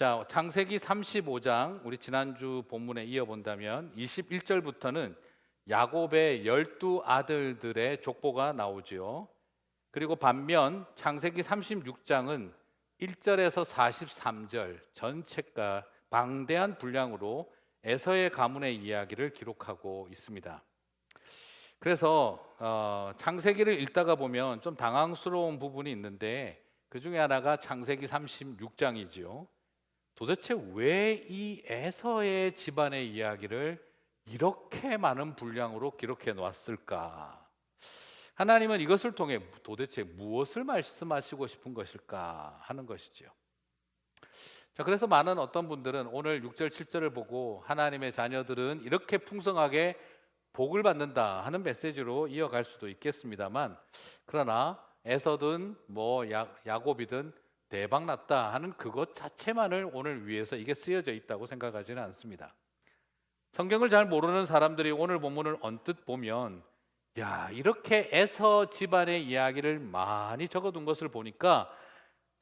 자, 창세기 35장 우리 지난주 본문에 이어 본다면 21절부터는 야곱의 열두 아들들의 족보가 나오지요. 그리고 반면 창세기 36장은 1절에서 43절 전체가 방대한 분량으로 에서의 가문의 이야기를 기록하고 있습니다. 그래서 어, 창세기를 읽다가 보면 좀 당황스러운 부분이 있는데 그 중에 하나가 창세기 36장이지요. 도대체 왜 이 에서의 집안의 이야기를 이렇게 많은 분량으로 기록해 놓았을까? 하나님은 이것을 통해 도대체 무엇을 말씀하시고 싶은 것일까 하는 것이지요. 자, 그래서 많은 어떤 분들은 오늘 6절, 7절을 보고 하나님의 자녀들은 이렇게 풍성하게 복을 받는다 하는 메시지로 이어갈 수도 있겠습니다만 그러나 에서든 뭐 야, 야곱이든 대박 났다 하는 그것 자체만을 오늘 위해서 이게 쓰여져 있다고 생각하지는 않습니다. 성경을 잘 모르는 사람들이 오늘 본문을 언뜻 보면 야, 이렇게 에서 집안의 이야기를 많이 적어둔 것을 보니까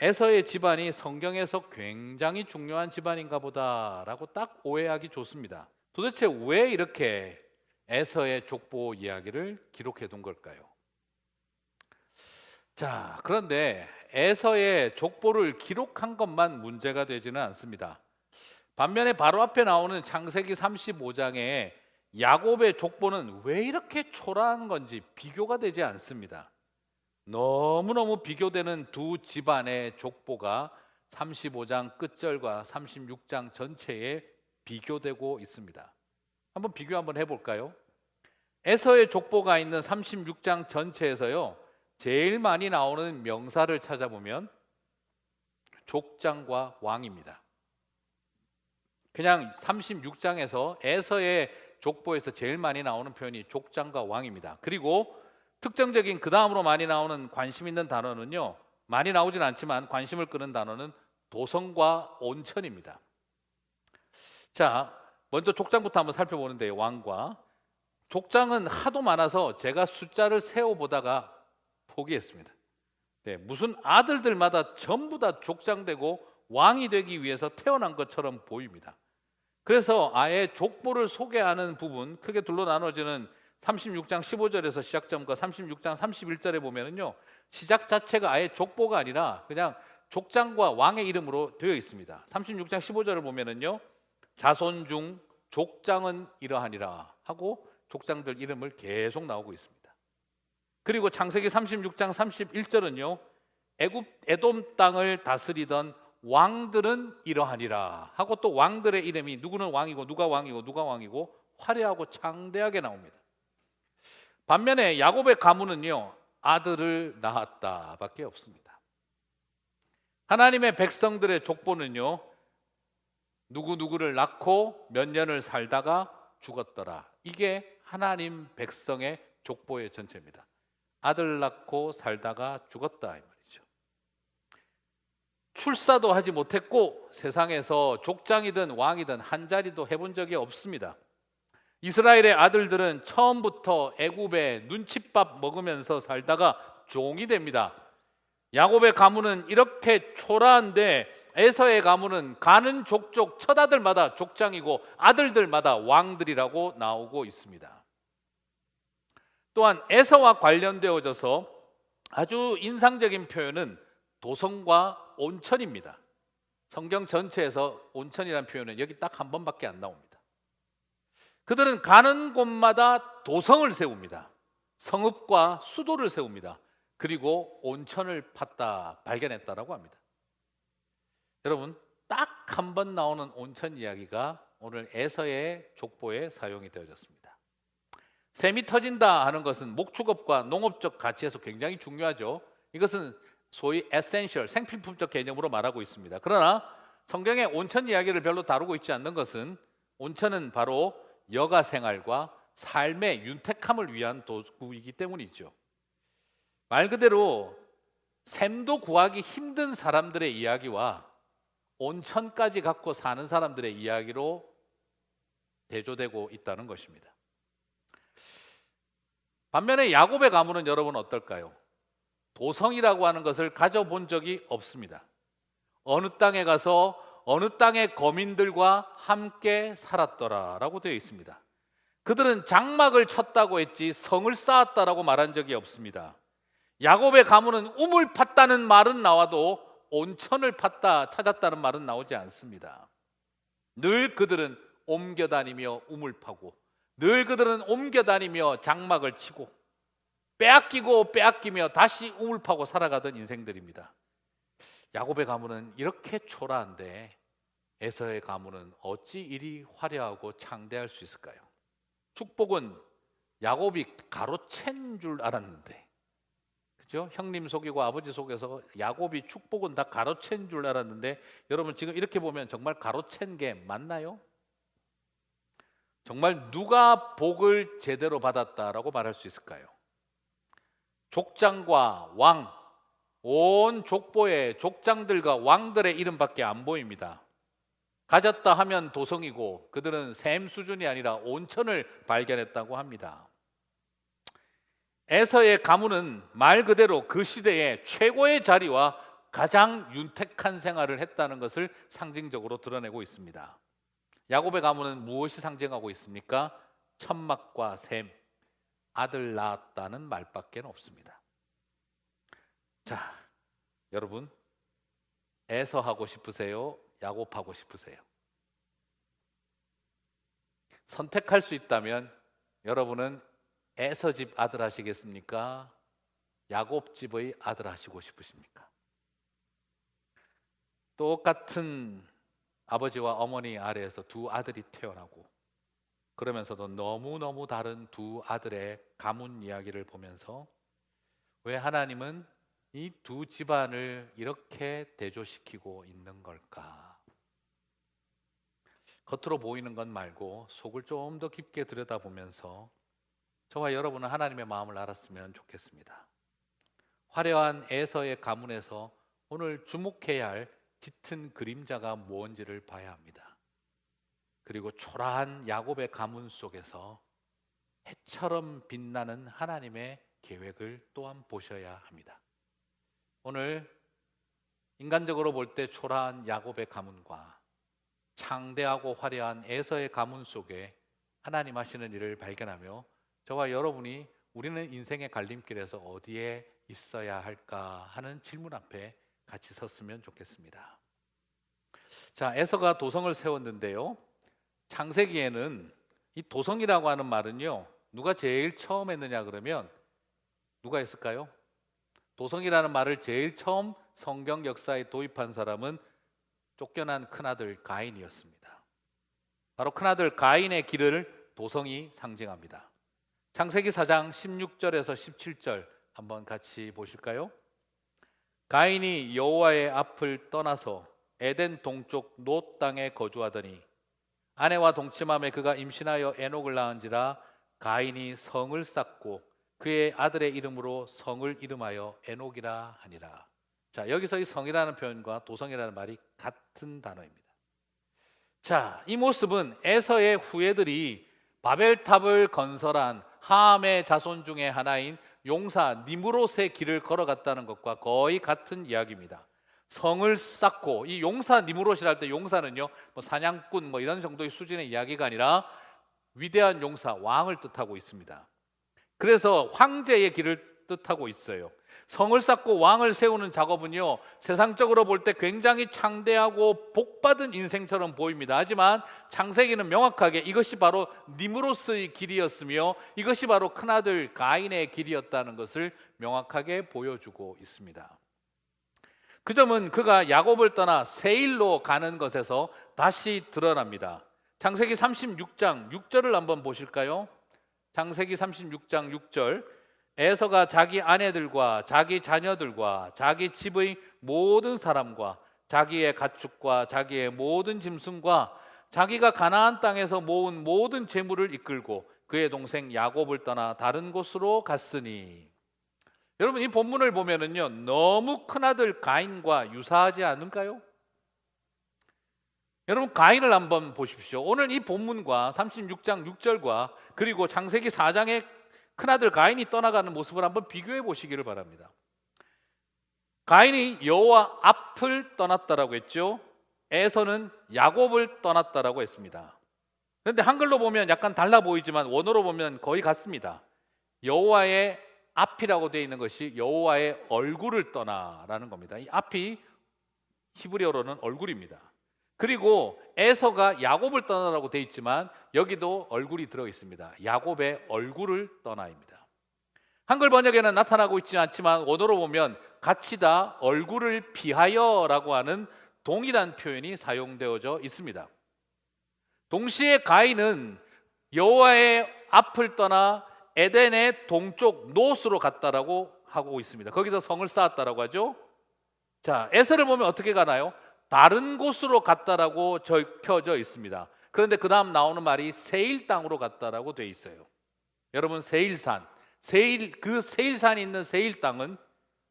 에서의 집안이 성경에서 굉장히 중요한 집안인가 보다라고 딱 오해하기 좋습니다. 도대체 왜 이렇게 에서의 족보 이야기를 기록해 둔 걸까요? 자, 그런데 에서의 족보를 기록한 것만 문제가 되지는 않습니다. 반면에 바로 앞에 나오는 창세기 35장에 야곱의 족보는 왜 이렇게 초라한 건지 비교가 되지 않습니다. 너무너무 비교되는 두 집안의 족보가 35장 끝절과 36장 전체에 비교되고 있습니다. 한번 비교 한번 해볼까요? 에서의 족보가 있는 36장 전체에서요, 제일 많이 나오는 명사를 찾아보면 족장과 왕입니다. 그냥 36장에서 에서의 족보에서 제일 많이 나오는 표현이 족장과 왕입니다. 그리고 특정적인 그 다음으로 많이 나오는 관심 있는 단어는요. 많이 나오진 않지만 관심을 끄는 단어는 도성과 온천입니다. 자, 먼저 족장부터 한번 살펴보는데 왕과 족장은 하도 많아서 제가 숫자를 세어 보다가 포기했습니다. 네, 무슨 아들들마다 전부 다 족장되고 왕이 되기 위해서 태어난 것처럼 보입니다. 그래서 아예 족보를 소개하는 부분 크게 둘로 나눠지는 36장 15절에서 시작점과 36장 31절에 보면은요. 시작 자체가 아예 족보가 아니라 그냥 족장과 왕의 이름으로 되어 있습니다. 36장 15절을 보면은요. 자손 중 족장은 이러하니라 하고 족장들 이름을 계속 나오고 있습니다. 그리고 창세기 36장 31절은요. 애굽 에돔 땅을 다스리던 왕들은 이러하니라 하고 또 왕들의 이름이 누구는 왕이고 누가 왕이고 누가 왕이고 화려하고 창대하게 나옵니다. 반면에 야곱의 가문은요 아들을 낳았다밖에 없습니다. 하나님의 백성들의 족보는요 누구 누구를 낳고 몇 년을 살다가 죽었더라. 이게 하나님 백성의 족보의 전체입니다. 아들 낳고 살다가 죽었다 이 말이죠. 출사도 하지 못했고 세상에서 족장이든 왕이든 한 자리도 해본 적이 없습니다. 이스라엘의 아들들은 처음부터 애굽에 눈칫밥 먹으면서 살다가 종이 됩니다. 야곱의 가문은 이렇게 초라한데 에서의 가문은 가는 족족 첫 아들마다 족장이고 아들들마다 왕들이라고 나오고 있습니다. 또한 에서와 관련되어져서 아주 인상적인 표현은 도성과 온천입니다. 성경 전체에서 온천이라는 표현은 여기 딱 한 번밖에 안 나옵니다. 그들은 가는 곳마다 도성을 세웁니다. 성읍과 수도를 세웁니다. 그리고 온천을 팠다 발견했다라고 합니다. 여러분 딱 한 번 나오는 온천 이야기가 오늘 에서의 족보에 사용이 되어졌습니다. 샘이 터진다 하는 것은 목축업과 농업적 가치에서 굉장히 중요하죠. 이것은 소위 에센셜 생필품적 개념으로 말하고 있습니다. 그러나 성경의 온천 이야기를 별로 다루고 있지 않는 것은 온천은 바로 여가 생활과 삶의 윤택함을 위한 도구이기 때문이죠. 말 그대로 샘도 구하기 힘든 사람들의 이야기와 온천까지 갖고 사는 사람들의 이야기로 대조되고 있다는 것입니다. 반면에 야곱의 가문은 여러분 어떨까요? 도성이라고 하는 것을 가져본 적이 없습니다. 어느 땅에 가서 어느 땅의 거민들과 함께 살았더라라고 되어 있습니다. 그들은 장막을 쳤다고 했지 성을 쌓았다라고 말한 적이 없습니다. 야곱의 가문은 우물 팠다는 말은 나와도 온천을 팠다 찾았다는 말은 나오지 않습니다. 늘 그들은 옮겨 다니며 우물 파고 늘 그들은 옮겨 다니며 장막을 치고 빼앗기고 빼앗기며 다시 우물 파고 살아가던 인생들입니다. 야곱의 가문은 이렇게 초라한데 에서의 가문은 어찌 이리 화려하고 창대할 수 있을까요? 축복은 야곱이 가로챈 줄 알았는데 그죠? 형님 속이고 아버지 속에서 야곱이 축복은 다 가로챈 줄 알았는데 여러분 지금 이렇게 보면 정말 가로챈 게 맞나요? 정말 누가 복을 제대로 받았다라고 말할 수 있을까요? 족장과 왕, 온 족보에 족장들과 왕들의 이름밖에 안 보입니다. 가졌다 하면 도성이고 그들은 샘 수준이 아니라 온천을 발견했다고 합니다. 에서의 가문은 말 그대로 그 시대의 최고의 자리와 가장 윤택한 생활을 했다는 것을 상징적으로 드러내고 있습니다. 야곱의 가문은 무엇이 상징하고 있습니까? 천막과 샘, 아들 낳았다는 말밖에 없습니다. 자, 여러분, 에서 하고 싶으세요? 야곱 하고 싶으세요? 선택할 수 있다면 여러분은 에서 집 아들 하시겠습니까? 야곱 집의 아들 하시고 싶으십니까? 똑같은 아버지와 어머니 아래에서 두 아들이 태어나고 그러면서도 너무너무 다른 두 아들의 가문 이야기를 보면서 왜 하나님은 이 두 집안을 이렇게 대조시키고 있는 걸까? 겉으로 보이는 것 말고 속을 좀 더 깊게 들여다보면서 저와 여러분은 하나님의 마음을 알았으면 좋겠습니다. 화려한 에서의 가문에서 오늘 주목해야 할 짙은 그림자가 무언지를 봐야 합니다. 그리고 초라한 야곱의 가문 속에서 해처럼 빛나는 하나님의 계획을 또한 보셔야 합니다. 오늘 인간적으로 볼 때 초라한 야곱의 가문과 창대하고 화려한 에서의 가문 속에 하나님 하시는 일을 발견하며 저와 여러분이 우리는 인생의 갈림길에서 어디에 있어야 할까 하는 질문 앞에 같이 섰으면 좋겠습니다. 자, 에서가 도성을 세웠는데요. 창세기에는 이 도성이라고 하는 말은요. 누가 제일 처음 했느냐 그러면 누가 했을까요? 도성이라는 말을 제일 처음 성경 역사에 도입한 사람은 쫓겨난 큰아들 가인이었습니다. 바로 큰아들 가인의 길을 도성이 상징합니다. 창세기 4장 16절에서 17절 한번 같이 보실까요? 가인이 여호와의 앞을 떠나서 에덴 동쪽 노 땅에 거주하더니 아내와 동침함에 그가 임신하여 에녹을 낳은지라 가인이 성을 쌓고 그의 아들의 이름으로 성을 이름하여 에녹이라 하니라. 자, 여기서 이 성이라는 표현과 도성이라는 말이 같은 단어입니다. 자, 이 모습은 에서의 후예들이 바벨탑을 건설한 함의 자손 중에 하나인 용사 니무롯의 길을 걸어갔다는 것과 거의 같은 이야기입니다. 성을 쌓고 이 용사 니무롯이랄 때 용사는요 뭐 사냥꾼 뭐 이런 정도의 수준의 이야기가 아니라 위대한 용사 왕을 뜻하고 있습니다. 그래서 황제의 길을 뜻하고 있어요. 성을 쌓고 왕을 세우는 작업은요 세상적으로 볼 때 굉장히 창대하고 복받은 인생처럼 보입니다. 하지만 창세기는 명확하게 이것이 바로 니무로스의 길이었으며 이것이 바로 큰아들 가인의 길이었다는 것을 명확하게 보여주고 있습니다. 그 점은 그가 야곱을 떠나 세일로 가는 것에서 다시 드러납니다. 창세기 36장 6절을 한번 보실까요? 창세기 36장 6절 에서가 자기 아내들과 자기 자녀들과 자기 집의 모든 사람과 자기의 가축과 자기의 모든 짐승과 자기가 가나안 땅에서 모은 모든 재물을 이끌고 그의 동생 야곱을 떠나 다른 곳으로 갔으니 여러분 이 본문을 보면은요 너무 큰 아들 가인과 유사하지 않은가요? 여러분 가인을 한번 보십시오. 오늘 이 본문과 36장 6절과 그리고 창세기 4장의 큰아들 가인이 떠나가는 모습을 한번 비교해 보시기를 바랍니다. 가인이 여호와 앞을 떠났다라고 했죠. 에서는 야곱을 떠났다라고 했습니다. 그런데 한글로 보면 약간 달라 보이지만 원어로 보면 거의 같습니다. 여호와의 앞이라고 되어 있는 것이 여호와의 얼굴을 떠나라는 겁니다. 이 앞이 히브리어로는 얼굴입니다. 그리고 에서가 야곱을 떠나라고 되어 있지만 여기도 얼굴이 들어 있습니다. 야곱의 얼굴을 떠나입니다. 한글 번역에는 나타나고 있지 않지만 원어로 보면 같이 다 얼굴을 피하여라고 하는 동일한 표현이 사용되어져 있습니다. 동시에 가인은 여호와의 앞을 떠나 에덴의 동쪽 노스로 갔다라고 하고 있습니다. 거기서 성을 쌓았다라고 하죠. 자, 에서를 보면 어떻게 가나요? 다른 곳으로 갔다라고 적혀져 있습니다. 그런데 그 다음 나오는 말이 세일 땅으로 갔다라고 돼 있어요. 여러분 세일산, 세일 그 세일산이 있는 세일 땅은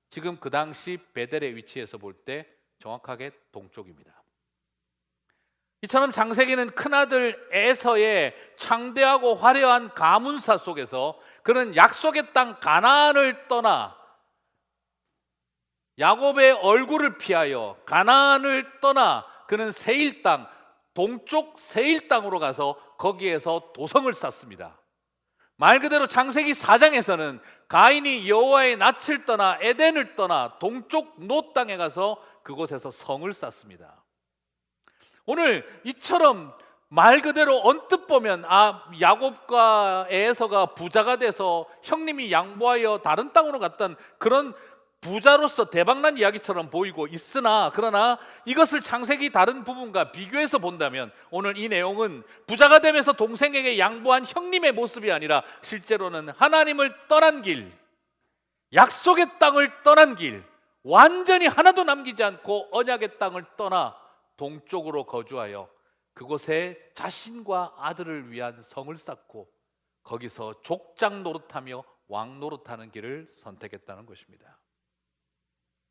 지금 그 당시 베델의 위치에서 볼 때 정확하게 동쪽입니다. 이처럼 장세기는 큰아들 에서의 창대하고 화려한 가문사 속에서 그는 약속의 땅 가나안을 떠나 야곱의 얼굴을 피하여 가나안을 떠나 그는 세일 땅 동쪽 세일 땅으로 가서 거기에서 도성을 쌓습니다. 말 그대로 창세기 4장에서는 가인이 여호와의 낯을 떠나 에덴을 떠나 동쪽 노 땅에 가서 그곳에서 성을 쌓습니다. 오늘 이처럼 말 그대로 언뜻 보면 아 야곱과 에서가 부자가 돼서 형님이 양보하여 다른 땅으로 갔던 그런 부자로서 대박난 이야기처럼 보이고 있으나 그러나 이것을 창세기 다른 부분과 비교해서 본다면 오늘 이 내용은 부자가 되면서 동생에게 양보한 형님의 모습이 아니라 실제로는 하나님을 떠난 길, 약속의 땅을 떠난 길, 완전히 하나도 남기지 않고 언약의 땅을 떠나 동쪽으로 거주하여 그곳에 자신과 아들을 위한 성을 쌓고 거기서 족장 노릇하며 왕 노릇하는 길을 선택했다는 것입니다.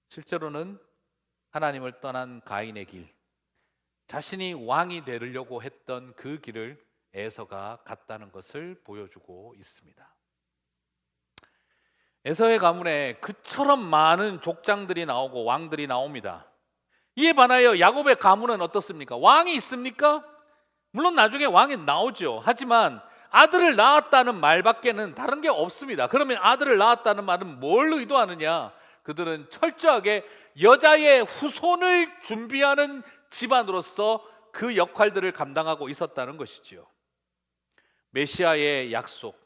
실제로는 하나님을 떠난 가인의 길, 자신이 왕이 되려고 했던 그 길을 에서가 갔다는 것을 보여주고 있습니다. 에서의 가문에 그처럼 많은 족장들이 나오고 왕들이 나옵니다. 이에 반하여 야곱의 가문은 어떻습니까? 왕이 있습니까? 물론 나중에 왕이 나오죠. 하지만 아들을 낳았다는 말밖에는 다른 게 없습니다. 그러면 아들을 낳았다는 말은 뭘 의도하느냐? 그들은 철저하게 여자의 후손을 준비하는 집안으로서 그 역할들을 감당하고 있었다는 것이지요. 메시아의 약속,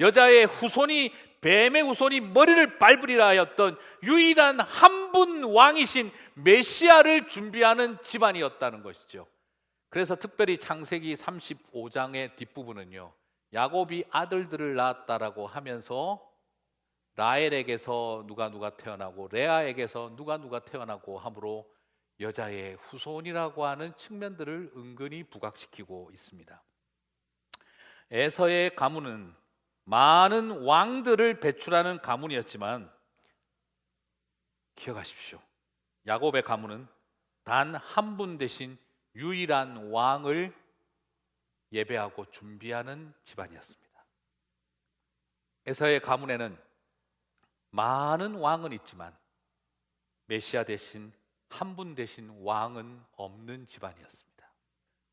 여자의 후손이 뱀의 후손이 머리를 밟으리라 하였던 유일한 한 분 왕이신 메시아를 준비하는 집안이었다는 것이죠. 그래서 특별히 창세기 35장의 뒷부분은요. 야곱이 아들들을 낳았다라고 하면서 라헬에게서 누가 누가 태어나고 레아에게서 누가 누가 태어나고 함으로 여자의 후손이라고 하는 측면들을 은근히 부각시키고 있습니다. 에서의 가문은 많은 왕들을 배출하는 가문이었지만 기억하십시오. 야곱의 가문은 단 한 분 대신 유일한 왕을 예배하고 준비하는 집안이었습니다. 에서의 가문에는 많은 왕은 있지만 메시아 대신 한 분 대신 왕은 없는 집안이었습니다.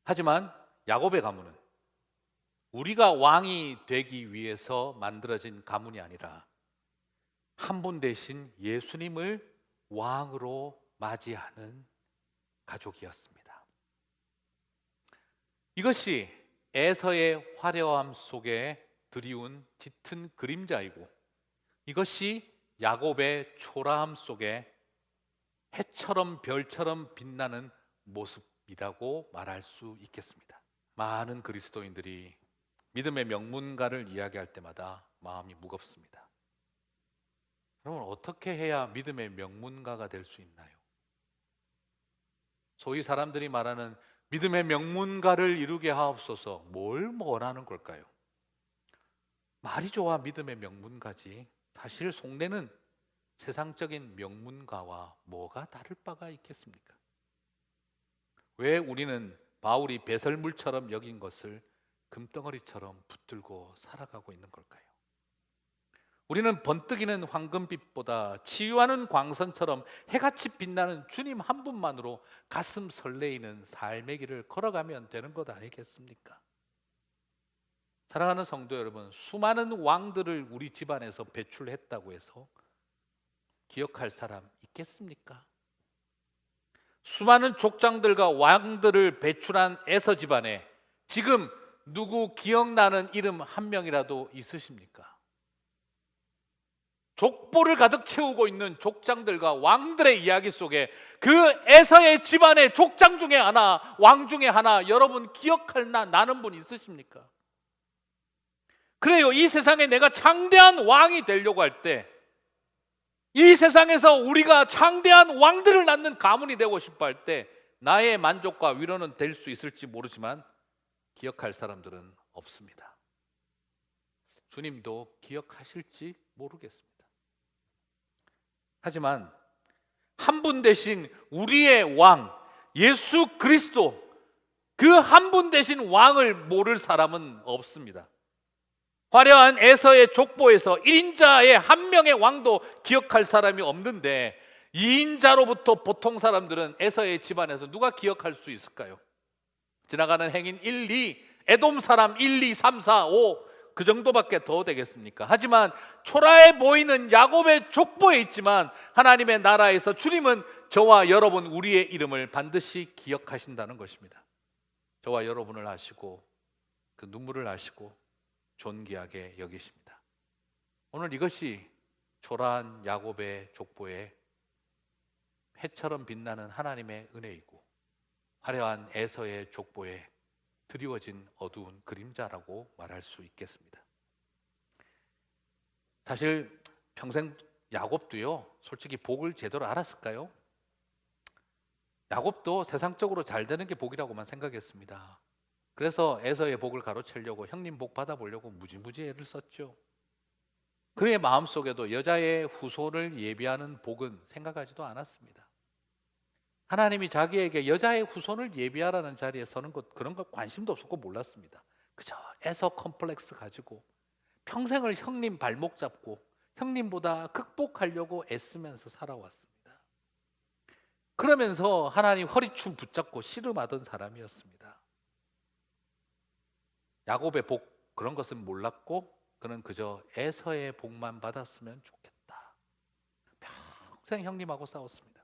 하지만 야곱의 가문은 우리가 왕이 되기 위해서 만들어진 가문이 아니라 한 분 대신 예수님을 왕으로 맞이하는 가족이었습니다. 이것이 에서의 화려함 속에 드리운 짙은 그림자이고 이것이 야곱의 초라함 속에 해처럼 별처럼 빛나는 모습이라고 말할 수 있겠습니다. 많은 그리스도인들이 믿음의 명문가를 이야기할 때마다 마음이 무겁습니다. 여러분 어떻게 해야 믿음의 명문가가 될 수 있나요? 소위 사람들이 말하는 믿음의 명문가를 이루게 하옵소서 뭘 원하는 걸까요? 말이 좋아 믿음의 명문가지 사실 속내는 세상적인 명문가와 뭐가 다를 바가 있겠습니까? 왜 우리는 바울이 배설물처럼 여긴 것을 금덩어리처럼 붙들고 살아가고 있는 걸까요? 우리는 번뜩이는 황금빛보다 치유하는 광선처럼 해같이 빛나는 주님 한 분만으로 가슴 설레이는 삶의 길을 걸어가면 되는 것 아니겠습니까? 사랑하는 성도 여러분, 수많은 왕들을 우리 집안에서 배출했다고 해서 기억할 사람 있겠습니까? 수많은 족장들과 왕들을 배출한 에서 집안에 지금 누구 기억나는 이름 한 명이라도 있으십니까? 족보를 가득 채우고 있는 족장들과 왕들의 이야기 속에 그 에서의 집안의 족장 중에 하나, 왕 중에 하나 여러분 기억할 나 나는 분 있으십니까? 그래요. 이 세상에 내가 창대한 왕이 되려고 할 때 이 세상에서 우리가 창대한 왕들을 낳는 가문이 되고 싶어 할 때 나의 만족과 위로는 될 수 있을지 모르지만 기억할 사람들은 없습니다. 주님도 기억하실지 모르겠습니다. 하지만 한 분 대신 우리의 왕 예수 그리스도 그 한 분 대신 왕을 모를 사람은 없습니다. 화려한 에서의 족보에서 1인자의 한 명의 왕도 기억할 사람이 없는데 2인자로부터 보통 사람들은 에서의 집안에서 누가 기억할 수 있을까요? 지나가는 행인 1, 2, 에돔 사람 1, 2, 3, 4, 5, 그 정도밖에 더 되겠습니까? 하지만 초라해 보이는 야곱의 족보에 있지만 하나님의 나라에서 주님은 저와 여러분 우리의 이름을 반드시 기억하신다는 것입니다. 저와 여러분을 아시고 그 눈물을 아시고 존귀하게 여기십니다. 오늘 이것이 초라한 야곱의 족보에 해처럼 빛나는 하나님의 은혜이고 화려한 에서의 족보에 드리워진 어두운 그림자라고 말할 수 있겠습니다. 사실 평생 야곱도요, 솔직히 복을 제대로 알았을까요? 야곱도 세상적으로 잘 되는 게 복이라고만 생각했습니다. 그래서 에서의 복을 가로채려고 형님 복 받아보려고 무지무지 애를 썼죠. 그의 마음속에도 여자의 후손을 예비하는 복은 생각하지도 않았습니다. 하나님이 자기에게 여자의 후손을 예비하라는 자리에 서는 것 그런 것 관심도 없었고 몰랐습니다. 그저 에서 컴플렉스 가지고 평생을 형님 발목 잡고 형님보다 극복하려고 애쓰면서 살아왔습니다. 그러면서 하나님 허리춤 붙잡고 씨름하던 사람이었습니다. 야곱의 복 그런 것은 몰랐고 그는 그저 에서의 복만 받았으면 좋겠다. 평생 형님하고 싸웠습니다.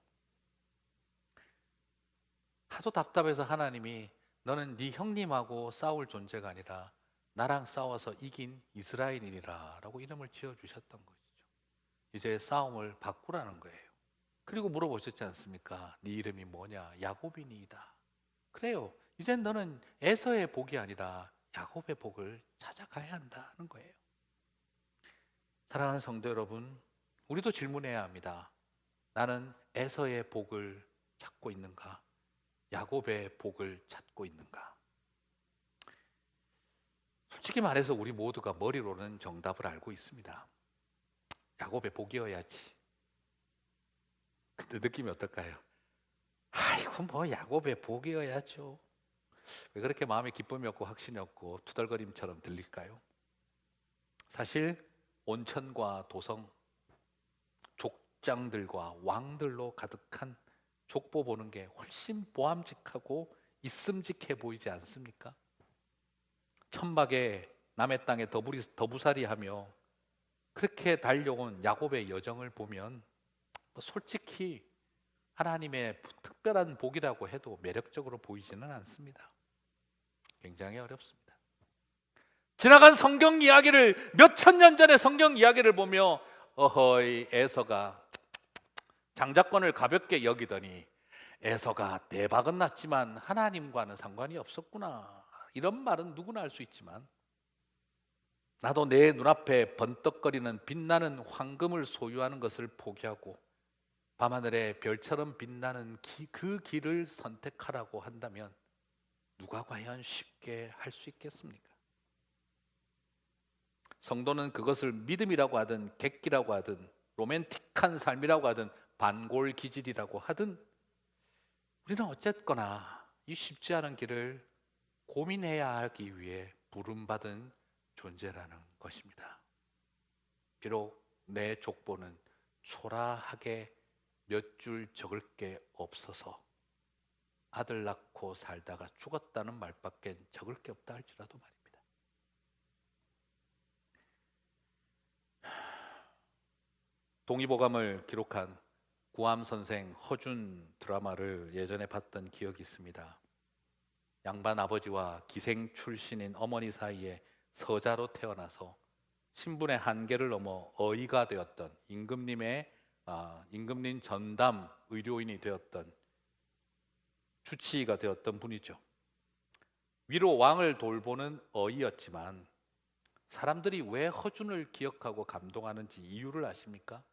하도 답답해서 하나님이 너는 네 형님하고 싸울 존재가 아니라 나랑 싸워서 이긴 이스라엘이라라고 이름을 지어 주셨던 것이죠. 이제 싸움을 바꾸라는 거예요. 그리고 물어보셨지 않습니까? 네 이름이 뭐냐? 야곱이니이다. 그래요. 이젠 너는 에서의 복이 아니라 야곱의 복을 찾아가야 한다는 거예요. 사랑하는 성도 여러분, 우리도 질문해야 합니다. 나는 에서의 복을 찾고 있는가? 야곱의 복을 찾고 있는가? 솔직히 말해서 우리 모두가 머리로는 정답을 알고 있습니다. 야곱의 복이어야지. 근데 느낌이 어떨까요? 아이고 뭐 야곱의 복이어야죠. 왜 그렇게 마음에 기쁨이 없고 확신이 없고 투덜거림처럼 들릴까요? 사실 온천과 도성, 족장들과 왕들로 가득한 족보 보는 게 훨씬 보암직하고 있음직해 보이지 않습니까? 천막에 남의 땅에 더부리, 더부살이하며 그렇게 달려온 야곱의 여정을 보면 뭐 솔직히 하나님의 특별한 복이라고 해도 매력적으로 보이지는 않습니다. 굉장히 어렵습니다. 지나간 성경 이야기를 몇 천 년 전의 성경 이야기를 보며 어허이 에서가 장자권을 가볍게 여기더니 에서가 대박은 났지만 하나님과는 상관이 없었구나. 이런 말은 누구나 할 수 있지만 나도 내 눈앞에 번떡거리는 빛나는 황금을 소유하는 것을 포기하고 밤하늘에 별처럼 빛나는 기, 그 길을 선택하라고 한다면 누가 과연 쉽게 할 수 있겠습니까? 성도는 그것을 믿음이라고 하든 객기라고 하든 로맨틱한 삶이라고 하든 반골 기질이라고 하든 우리는 어쨌거나 이 쉽지 않은 길을 고민해야 하기 위해 부름받은 존재라는 것입니다. 비록 내 족보는 초라하게 몇 줄 적을 게 없어서 아들 낳고 살다가 죽었다는 말밖에 적을 게 없다 할지라도 말입니다. 동의보감을 기록한 구암 선생 허준 드라마를 예전에 봤던 기억이 있습니다. 양반 아버지와 기생 출신인 어머니 사이에 서자로 태어나서 신분의 한계를 넘어 어이가 되었던 임금님의 아, 임금님 전담 의료인이 되었던 주치의가 되었던 분이죠. 위로 왕을 돌보는 어이였지만 사람들이 왜 허준을 기억하고 감동하는지 이유를 아십니까?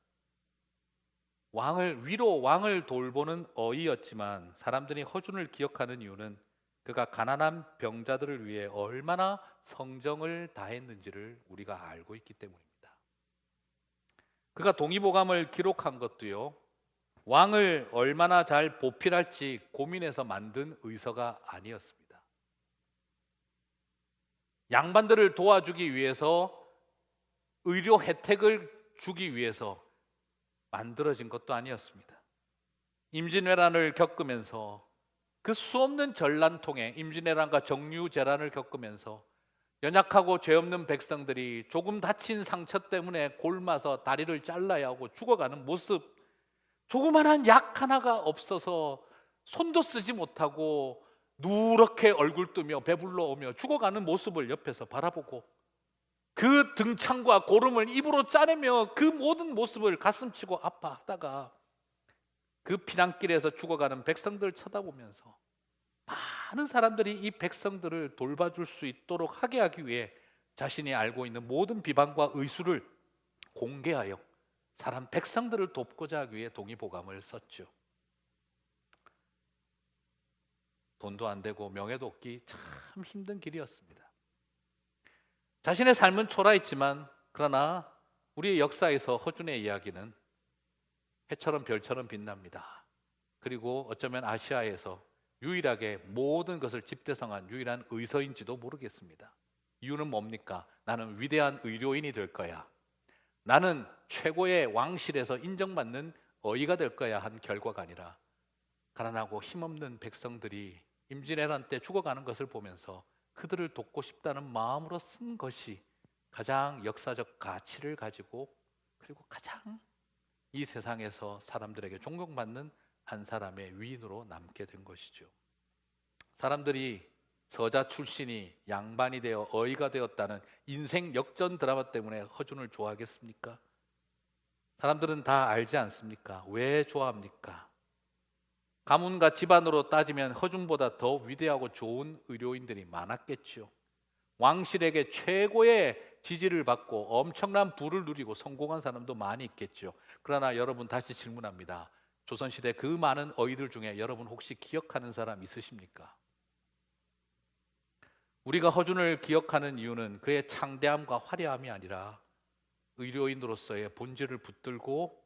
왕을 위로 왕을 돌보는 어이였지만 사람들이 허준을 기억하는 이유는 그가 가난한 병자들을 위해 얼마나 성정을 다했는지를 우리가 알고 있기 때문입니다. 그가 동의보감을 기록한 것도요. 왕을 얼마나 잘 보필할지 고민해서 만든 의서가 아니었습니다. 양반들을 도와주기 위해서 의료 혜택을 주기 위해서 만들어진 것도 아니었습니다. 임진왜란을 겪으면서 그 수없는 전란통에 임진왜란과 정류재란을 겪으면서 연약하고 죄 없는 백성들이 조금 다친 상처 때문에 골마서 다리를 잘라야 하고 죽어가는 모습 조그만한 약 하나가 없어서 손도 쓰지 못하고 누렇게 얼굴 뜨며 배불러 오며 죽어가는 모습을 옆에서 바라보고 그 등창과 고름을 입으로 짜내며 그 모든 모습을 가슴치고 아파하다가 그 피난길에서 죽어가는 백성들 쳐다보면서 많은 사람들이 이 백성들을 돌봐줄 수 있도록 하게 하기 위해 자신이 알고 있는 모든 비방과 의술을 공개하여 사람 백성들을 돕고자 하기 위해 동의보감을 썼죠. 돈도 안 되고 명예도 없기 참 힘든 길이었습니다. 자신의 삶은 초라했지만 그러나 우리의 역사에서 허준의 이야기는 해처럼 별처럼 빛납니다. 그리고 어쩌면 아시아에서 유일하게 모든 것을 집대성한 유일한 의서인지도 모르겠습니다. 이유는 뭡니까? 나는 위대한 의료인이 될 거야. 나는 최고의 왕실에서 인정받는 어이가 될 거야 한 결과가 아니라 가난하고 힘없는 백성들이 임진왜란 때 죽어가는 것을 보면서 그들을 돕고 싶다는 마음으로 쓴 것이 가장 역사적 가치를 가지고 그리고 가장 이 세상에서 사람들에게 존경받는 한 사람의 위인으로 남게 된 것이죠. 사람들이 서자 출신이 양반이 되어 어이가 되었다는 인생 역전 드라마 때문에 허준을 좋아하겠습니까? 사람들은 다 알지 않습니까? 왜 좋아합니까? 가문과 집안으로 따지면 허준보다 더 위대하고 좋은 의료인들이 많았겠죠. 왕실에게 최고의 지지를 받고 엄청난 부를 누리고 성공한 사람도 많이 있겠죠. 그러나 여러분 다시 질문합니다. 조선시대 그 많은 어이들 중에 여러분 혹시 기억하는 사람 있으십니까? 우리가 허준을 기억하는 이유는 그의 창대함과 화려함이 아니라 의료인으로서의 본질을 붙들고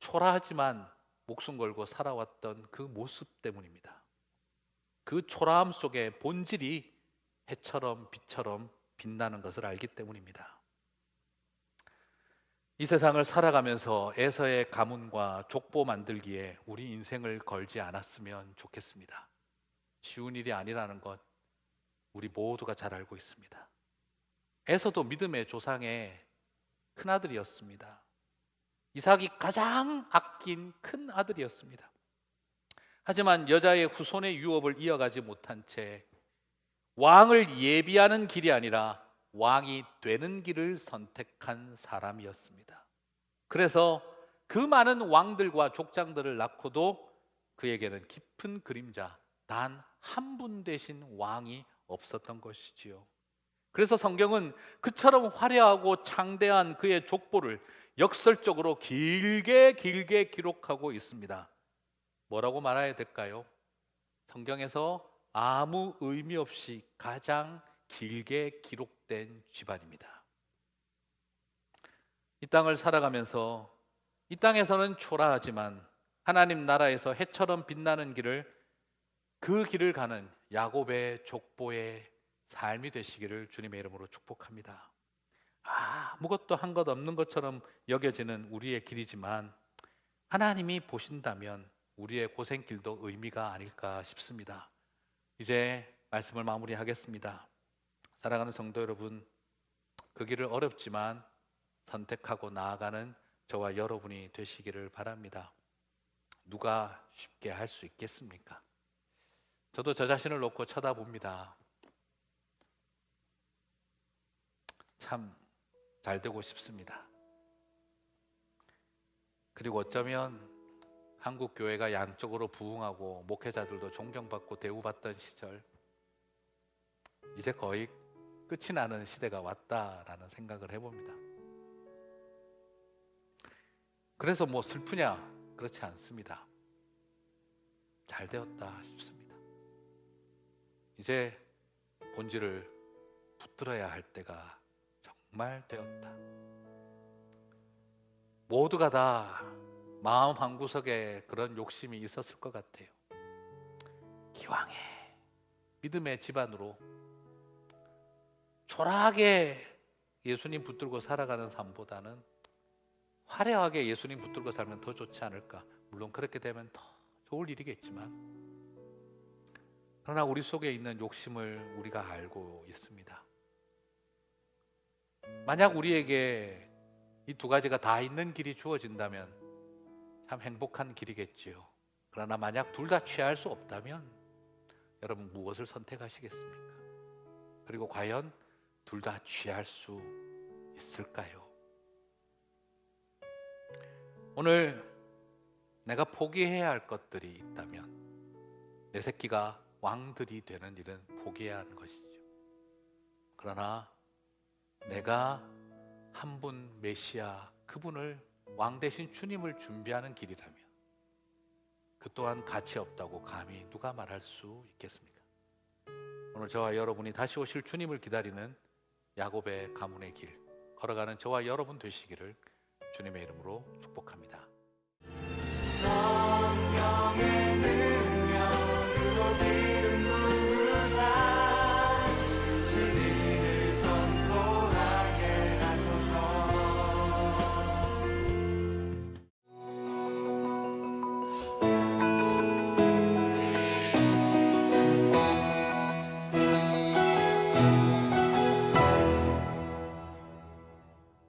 초라하지만 목숨 걸고 살아왔던 그 모습 때문입니다. 그 초라함 속에 본질이 해처럼 빛처럼 빛나는 것을 알기 때문입니다. 이 세상을 살아가면서 에서의 가문과 족보 만들기에 우리 인생을 걸지 않았으면 좋겠습니다. 쉬운 일이 아니라는 것 우리 모두가 잘 알고 있습니다. 에서도 믿음의 조상의 큰 아들이었습니다. 이삭이 가장 아낀 큰 아들이었습니다. 하지만 여자의 후손의 유업을 이어가지 못한 채 왕을 예비하는 길이 아니라 왕이 되는 길을 선택한 사람이었습니다. 그래서 그 많은 왕들과 족장들을 낳고도 그에게는 깊은 그림자 단 한 분 대신 왕이 없었던 것이지요. 그래서 성경은 그처럼 화려하고 창대한 그의 족보를 역설적으로 길게 길게 기록하고 있습니다. 뭐라고 말해야 될까요? 성경에서 아무 의미 없이 가장 길게 기록된 집안입니다. 이 땅을 살아가면서 이 땅에서는 초라하지만 하나님 나라에서 해처럼 빛나는 길을 그 길을 가는 야곱의 족보의 삶이 되시기를 주님의 이름으로 축복합니다. 아무것도 한 것 없는 것처럼 여겨지는 우리의 길이지만 하나님이 보신다면 우리의 고생길도 의미가 아닐까 싶습니다. 이제 말씀을 마무리하겠습니다. 사랑하는 성도 여러분, 그 길을 어렵지만 선택하고 나아가는 저와 여러분이 되시기를 바랍니다. 누가 쉽게 할 수 있겠습니까? 저도 저 자신을 놓고 쳐다봅니다. 참 잘 되고 싶습니다. 그리고 어쩌면 한국 교회가 양적으로 부흥하고 목회자들도 존경받고 대우받던 시절 이제 거의 끝이 나는 시대가 왔다라는 생각을 해봅니다. 그래서 뭐 슬프냐? 그렇지 않습니다. 잘 되었다 싶습니다. 이제 본질을 붙들어야 할 때가 정말 되었다. 모두가 다 마음 한 구석에 그런 욕심이 있었을 것 같아요. 기왕에 믿음의 집안으로 초라하게 예수님 붙들고 살아가는 삶보다는 화려하게 예수님 붙들고 살면 더 좋지 않을까. 물론 그렇게 되면 더 좋을 일이겠지만 그러나 우리 속에 있는 욕심을 우리가 알고 있습니다. 만약 우리에게 이 두 가지가 다 있는 길이 주어진다면 참 행복한 길이겠지요. 그러나 만약 둘 다 취할 수 없다면 여러분 무엇을 선택하시겠습니까? 그리고 과연 둘 다 취할 수 있을까요? 오늘 내가 포기해야 할 것들이 있다면 내 새끼가 왕들이 되는 일은 포기해야 하는 것이죠. 그러나 내가 한 분 메시아 그분을 왕 대신 주님을 준비하는 길이라면 그 또한 가치 없다고 감히 누가 말할 수 있겠습니까? 오늘 저와 여러분이 다시 오실 주님을 기다리는 야곱의 가문의 길 걸어가는 저와 여러분 되시기를 주님의 이름으로 축복합니다. 성경의